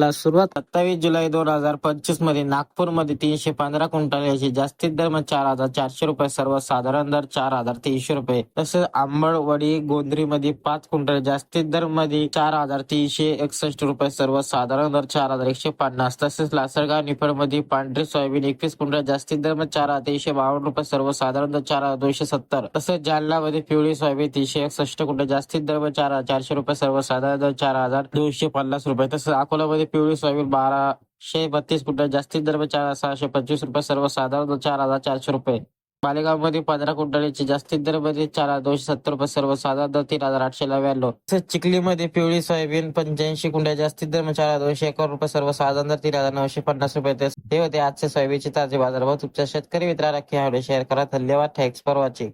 व्हिडिओला सुरुवात सत्तावीस जुलै दोन हजार पंचवीसमध्ये नागपूरमध्ये तीनशे पंधरा क्विंटल याची जास्तीत दर चार हजार चारशे रुपये सर्वसाधारण दर चार हजार तीनशे रुपये. तसंच आंबळवडी गोंद्रीमध्ये पाच क्विंटल जास्तीत दरमध्ये चार हजार तीनशे एकसष्ट रुपये सर्वसाधारण दर चार हजार एकशे पन्नास. तसेच लासरगाव निफाडमध्ये पांढरे सोयाबीन एकवीस क्विंटल जास्तीत दर चार हजार तीनशे बावन्न रुपये सर्वसाधारण दर चार हजार दोनशे सत्तर. तसेच जालना मध्ये पिवळी सोयाबीन तीनशे एकसष्ट क्विंटल जास्तीत दर चार हजार चारशे रुपये सर्वसाधारण दर चार हजार दोनशे पन्नास रुपये. तसंच अकोलामध्ये पिवळी सोयाबीन बाराशे बत्तीस क्विंटल जास्तीत दर चार हजार सहाशे पंचवीस रुपये सर्वसाधारण चार हजार चारशे रुपये. मालेगावमध्ये पंधरा क्विंटलची जास्तीत दरमध्ये चार हजार दोनशे सत्तर रुपये सर्वसाधारण दर तीन हजार आठशे नव्याण्णव. तसेच चिखलीमध्ये पिवळी सोयाबीन पंच्याऐंशी कुंटल जास्तीत दर चार हजार दोनशे एकावन्न रुपये सर्वसाधारण दर तीन हजार नऊशे पन्नास रुपये. ते हे होते आजचे सोयाबीनचे ताजे बाजारभाव. तुमच्या शेतकरी मित्राला नक्की शेअर करा. धन्यवाद. Thanks for watching